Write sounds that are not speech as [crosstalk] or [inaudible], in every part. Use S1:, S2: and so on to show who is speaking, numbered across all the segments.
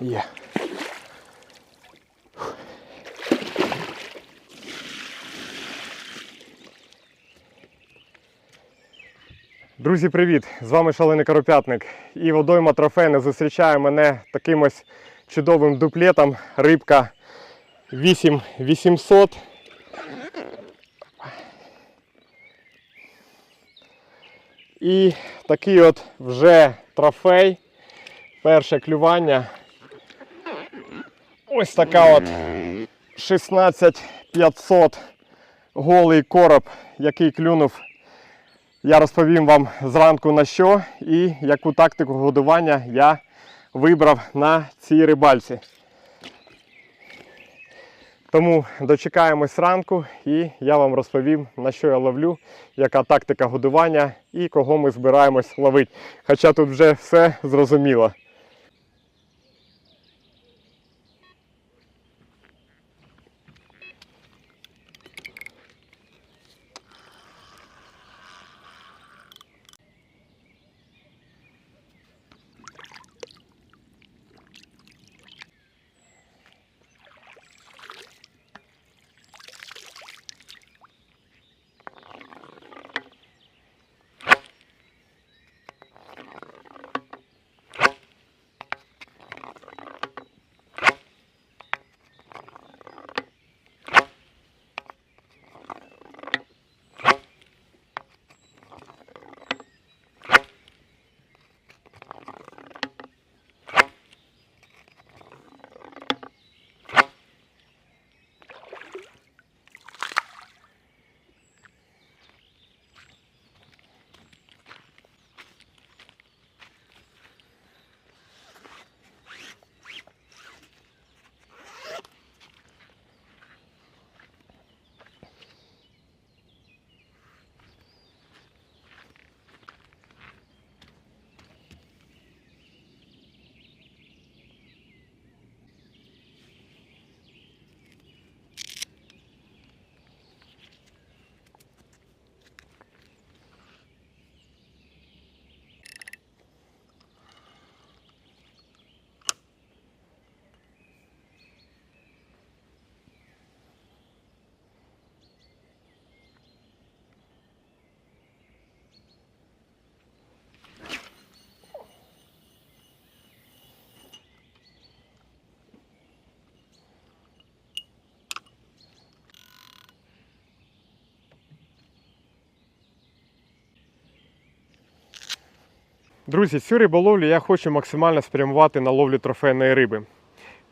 S1: Є. Друзі, привіт! З вами Шалений Коропятник. І водойма трофейна зустрічає мене таким ось чудовим дуплетом. Рибка 8800. І такий от вже трофей. Перше клювання. Ось така от 16500 голий короб, який клюнув я розповім вам зранку на що і яку тактику годування я вибрав на цій рибальці. Тому дочекаємось ранку і я вам розповім, на що я ловлю, яка тактика годування і кого ми збираємось ловити. Хоча тут вже все зрозуміло. Друзі, цю риболовлю я хочу максимально спрямувати на ловлю трофейної риби.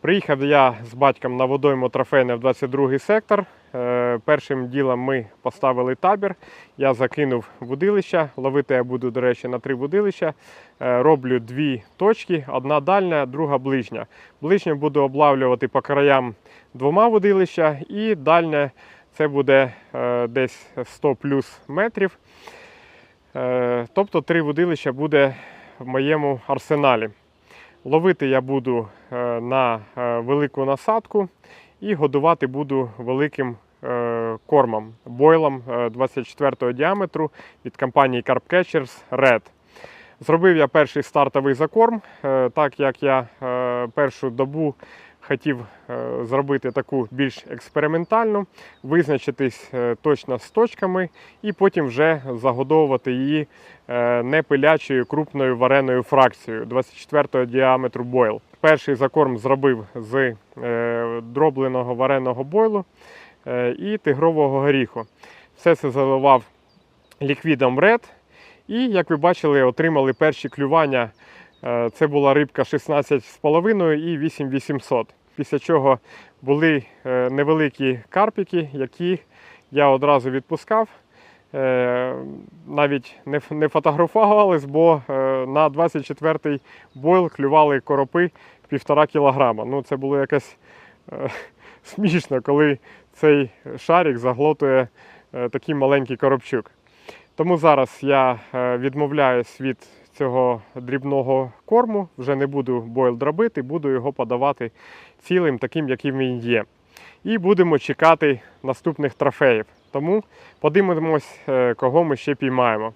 S1: Приїхав я з батьком на водойму трофейне в 22 сектор. Е, Першим ділом ми поставили табір. Я закинув вудилища. Ловити я буду, до речі, на три вудилища. Е, Роблю дві точки: одна дальня, друга ближня. Ближню буду облавлювати по краям двома вудилища, і дальня це буде е, десь 100 плюс метрів. Е, Тобто три вудилища буде в моєму арсеналі. Ловити я буду е, на е, велику насадку і годувати буду великим кормом, бойлом е, 24 діаметру від компанії Carp Catchers Red. Зробив я перший стартовий закорм, так як я першу добу хотів е, зробити таку більш експериментальну, визначитись е, точно з точками і потім вже загодовувати її е, непилячою крупною вареною фракцією 24-го діаметру бойл. Перший закорм зробив з дробленого вареного бойлу і тигрового горіху. Все це заливав ліквідом Red. І, як ви бачили, отримали перші клювання. Е, Це була рибка 16,5 і 8800. Після чого були е, невеликі карпіки, які я одразу відпускав. Е, Навіть не, фотографувались, бо на 24-й бойл клювали коропи півтора кілограма. Ну, це було якось [laughs] смішно, коли цей шарик заглотує такий маленький коробчук. Тому зараз я відмовляюсь від цього дрібного корму, вже не буду бойл дробити, буду його подавати цілим, таким, яким він є. І будемо чекати наступних трофеїв. Тому подивимось, е, кого ми ще піймаємо.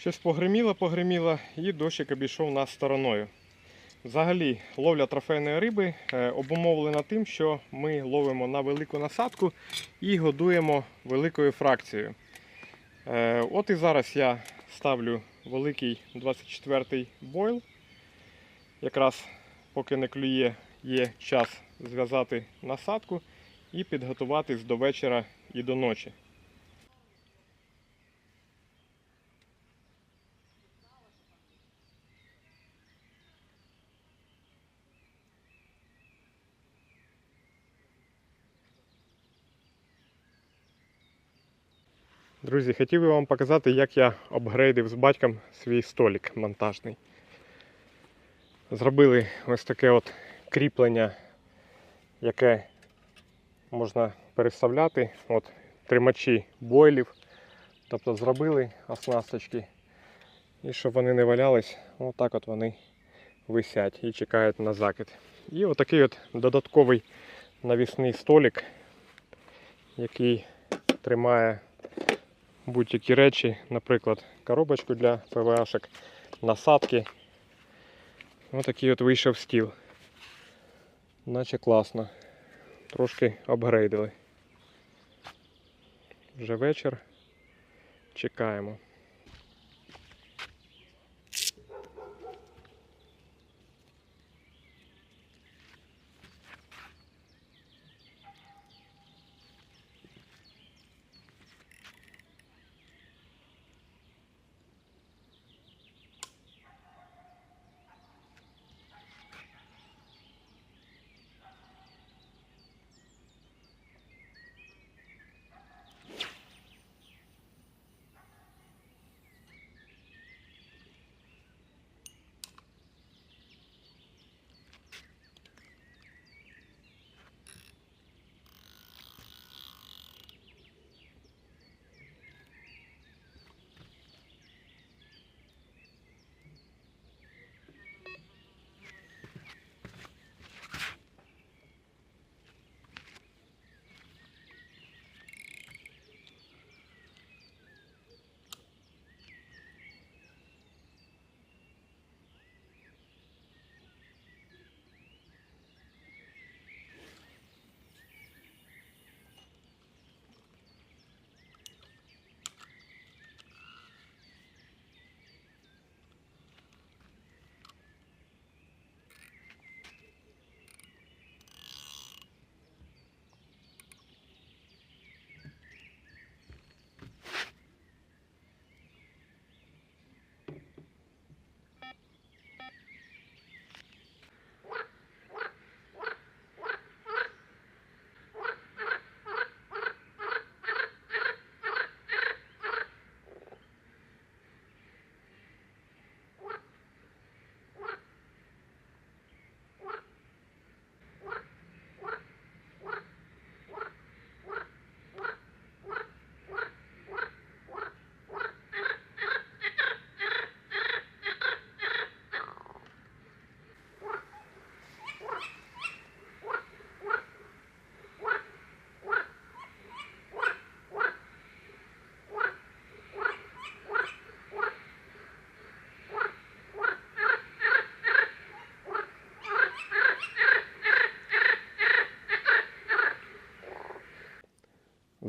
S1: Щось погриміло, погриміло, і дощик обійшов нас стороною. Взагалі, ловля трофейної риби е, обумовлена тим, що ми ловимо на велику насадку і годуємо великою фракцією. Е, От і зараз я ставлю великий 24-й бойл. Якраз поки не клює, є час зв'язати насадку і підготуватись до вечора і до ночі. Друзі, хотів би вам показати, як я апгрейдив з батьком свій столик монтажний. Зробили ось таке от кріплення, яке можна переставляти. От тримачі бойлів. Тобто зробили оснасточки. І щоб вони не валялись, отак от вони висять і чекають на закид. І отакий от додатковий навісний столик, який тримає будь-які речі, наприклад, коробочку для ПВАшок, насадки. Ось такий от вийшов стіл. Наче класно. Трошки обгрейдили. Вже вечір. Чекаємо.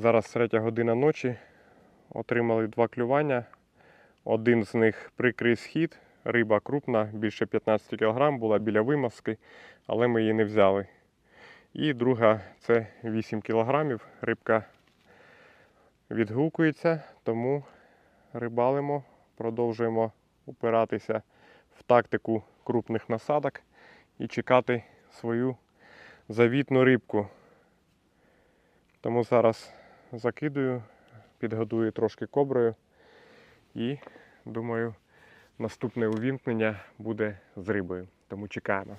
S1: Зараз третя година ночі. Отримали два клювання. Один з них прикрий схід. Риба крупна, більше 15 кг, була біля вимазки, але ми її не взяли. І друга це 8 кг. Рибка відгукується, тому рибалимо, продовжуємо упиратися в тактику крупних насадок і чекати свою завітну рибку. Тому зараз закидую, підгодую трошки коброю і думаю, наступне увімкнення буде з рибою. Тому чекаємо.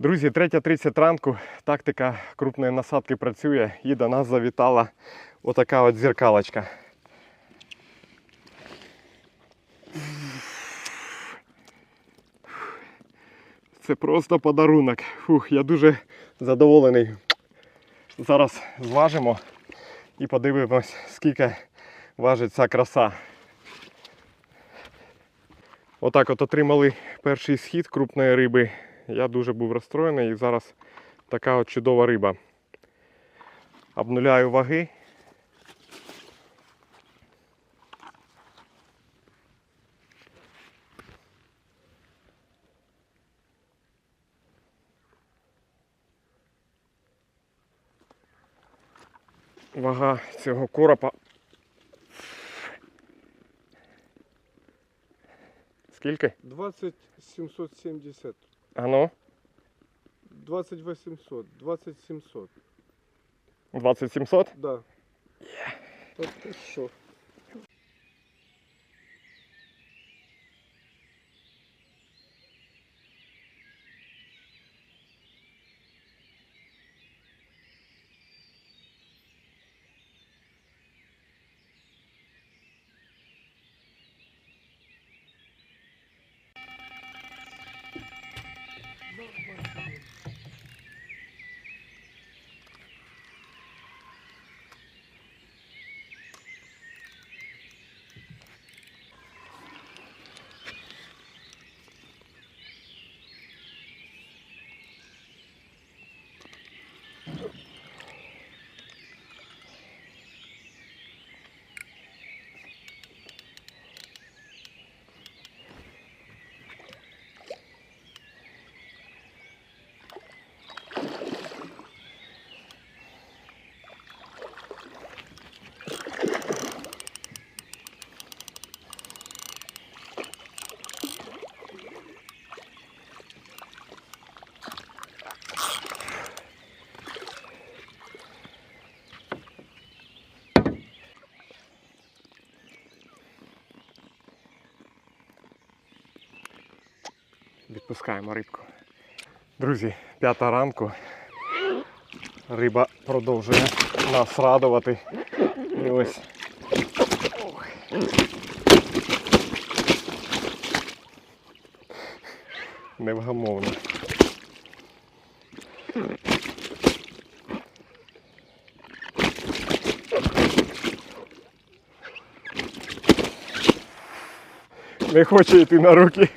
S1: Друзі, 3.30 ранку. Тактика крупної насадки працює і до нас завітала отака от зеркалочка. Це просто подарунок. Фух, я дуже задоволений. Зараз зважимо і подивимось, скільки важить ця краса. Отак от отримали перший схід крупної риби. Я дуже був розстроєний і зараз така от чудова риба. Обнуляю ваги. Вага цього коропа. Скільки?
S2: 20 770.
S1: Ано,
S2: 20 800. 20 700.
S1: 2700?
S2: Да. Yeah. ти що?
S1: Відпускаємо рибку. Друзі, п'ята ранку. Риба продовжує нас радувати. І ось. Невгамовно. Не хоче йти на руки.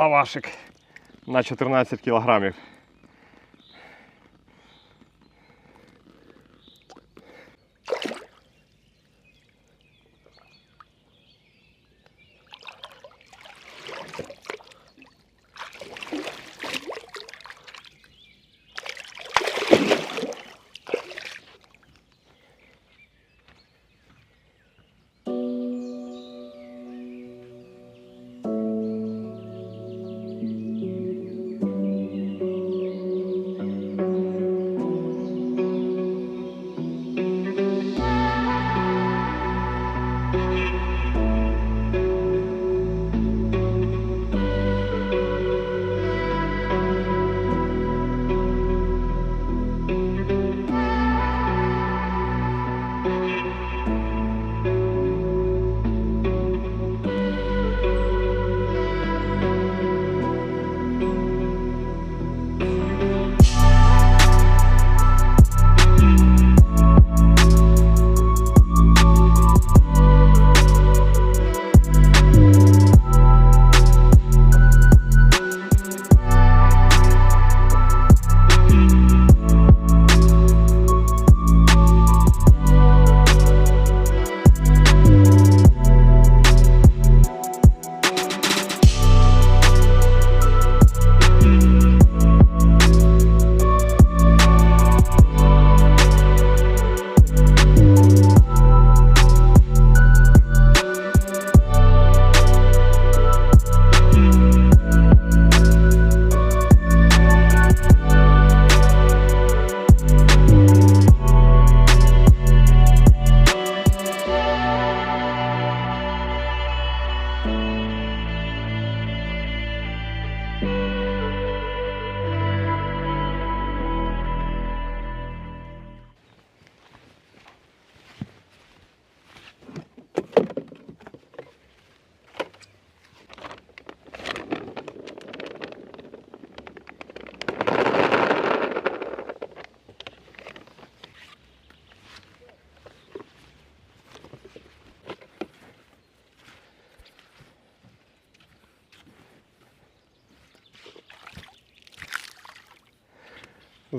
S1: Лавашик на 14 кілограмів.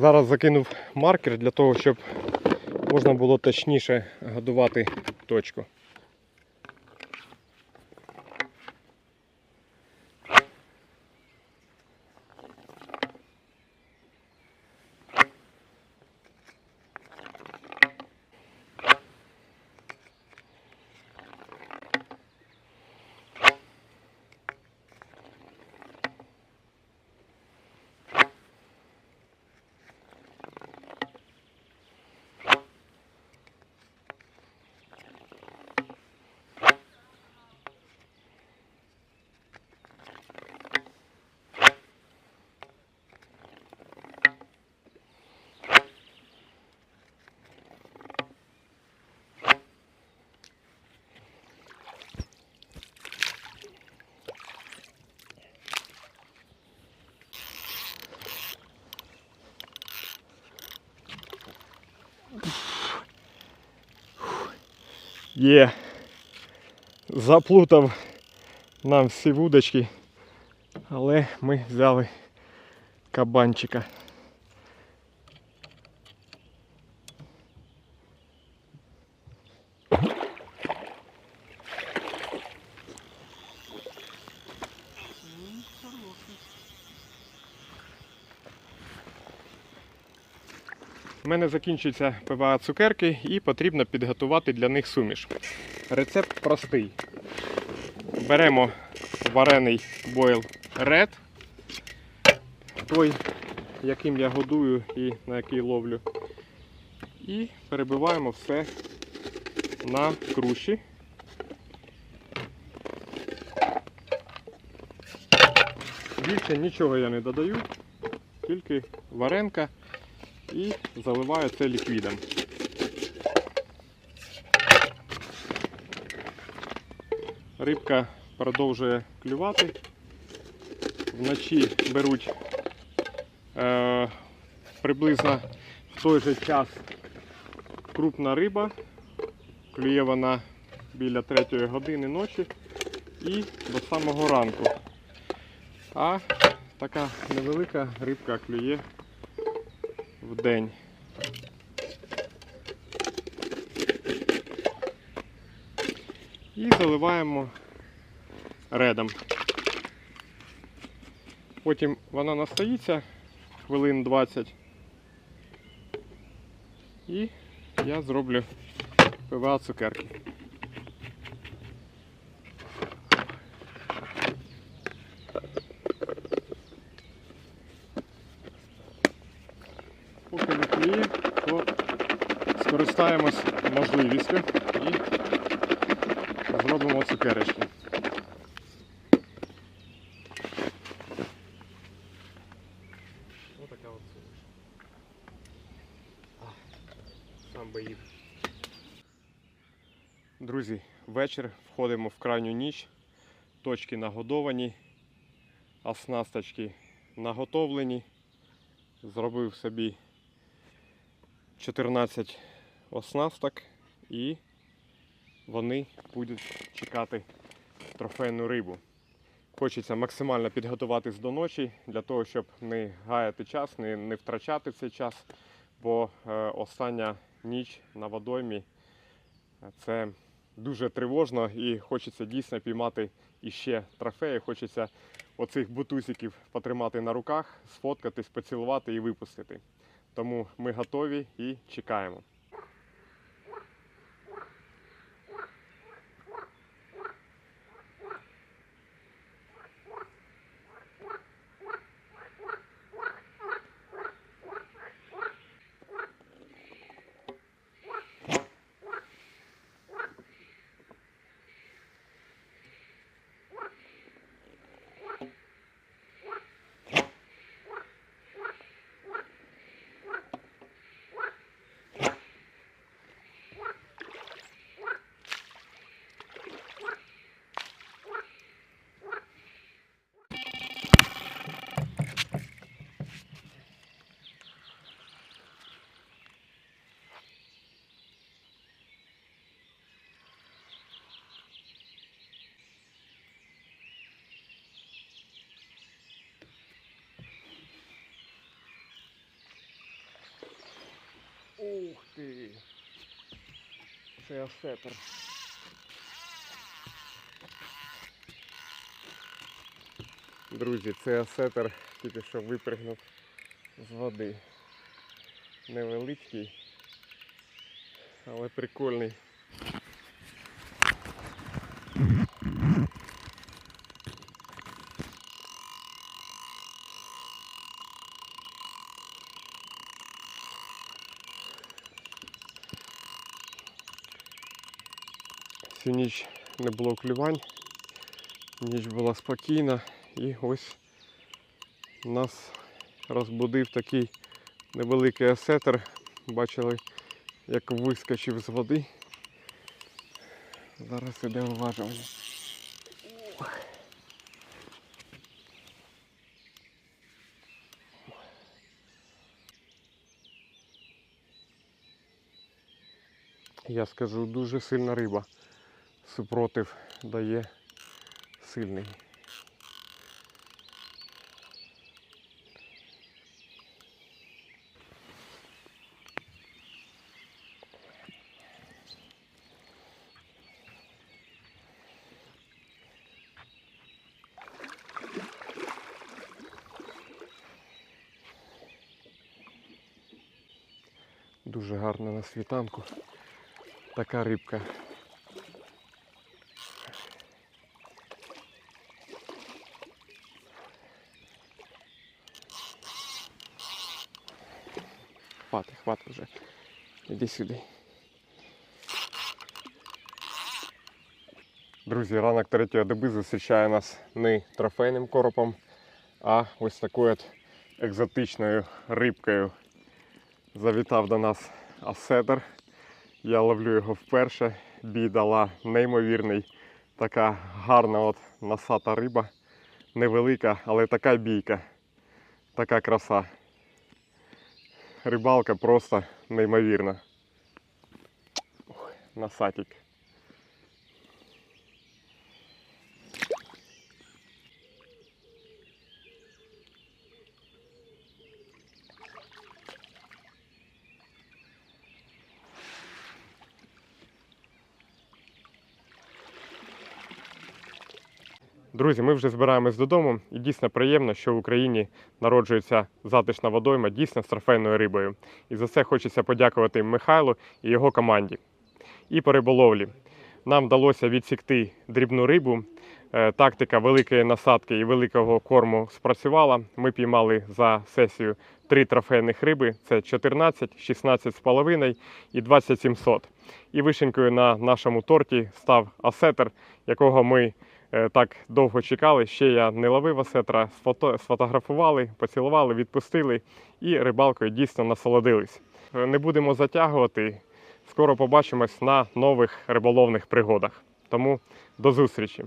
S1: Зараз закинув маркер для того, щоб можна було точніше годувати точку. Є. Заплутав нам всі вудочки, але ми взяли кабанчика. Мене закінчуються ПВА цукерки і потрібно підготувати для них суміш. Рецепт простий. Беремо варений бойл Red, той, яким я годую і на який ловлю. І перебиваємо все на круші. Більше нічого я не додаю, тільки варенка і заливаю це ліквідом. Рибка продовжує клювати. Вночі беруть е, приблизно в той же час крупна риба. Клює вона біля 3 години ночі і до самого ранку. А така невелика рибка клює в день. І заливаємо редом. Потім вона настоїться хвилин 20. І я зроблю ПВА цукерки. Поки не кліє, то скористаємось можливістю і зробимо цукерочки. Ось така от Сам би їв. Друзі, вечір входимо в крайню ніч. Точки нагодовані, оснасточки наготовлені. Зробив собі 14 оснасток і вони будуть чекати трофейну рибу. Хочеться максимально підготуватись до ночі для того, щоб не гаяти час, не, не втрачати цей час, бо е, остання ніч на водоймі е, це дуже тривожно і хочеться дійсно піймати іще трофеї. Хочеться оцих бутусиків потримати на руках, сфоткатись, поцілувати і випустити. Тому ми готові і чекаємо. Це осетр. Друзі, це осетр тільки що випригнув з води. Невеличкий, але прикольний. Ніч не було клювань, ніч була спокійна і ось нас розбудив такий невеликий осетр. Бачили, як вискочив з води. Зараз іде уважування. Я скажу, дуже сильна риба. Супротив дає сильний. Дуже гарна на світанку. Така рибка. Хвати, хвати вже. Іди сюди. Друзі, ранок третьої доби зустрічає нас не трофейним коропом, а ось такою от екзотичною рибкою. Завітав до нас оседр. Я ловлю його вперше. Бій дала неймовірний. Така гарна от носата риба. Невелика, але така бійка. Така краса. Рибалка просто неймовірна. Ох, Друзі, ми вже збираємось додому, і дійсно приємно, що в Україні народжується затишна водойма дійсно з трофейною рибою. І за це хочеться подякувати Михайлу і його команді. І по риболовлі. Нам вдалося відсікти дрібну рибу. Е, Тактика великої насадки і великого корму спрацювала. Ми піймали за сесію три трофейних риби: це 14, 16,5 і 2700. І вишенькою на нашому торті став асетер, якого ми так довго чекали. Ще я не ловив осетра, сфото- сфотографували, поцілували, відпустили і рибалкою дійсно насолодились. Е, Не будемо затягувати. Скоро побачимось на нових риболовних пригодах. Тому до зустрічі!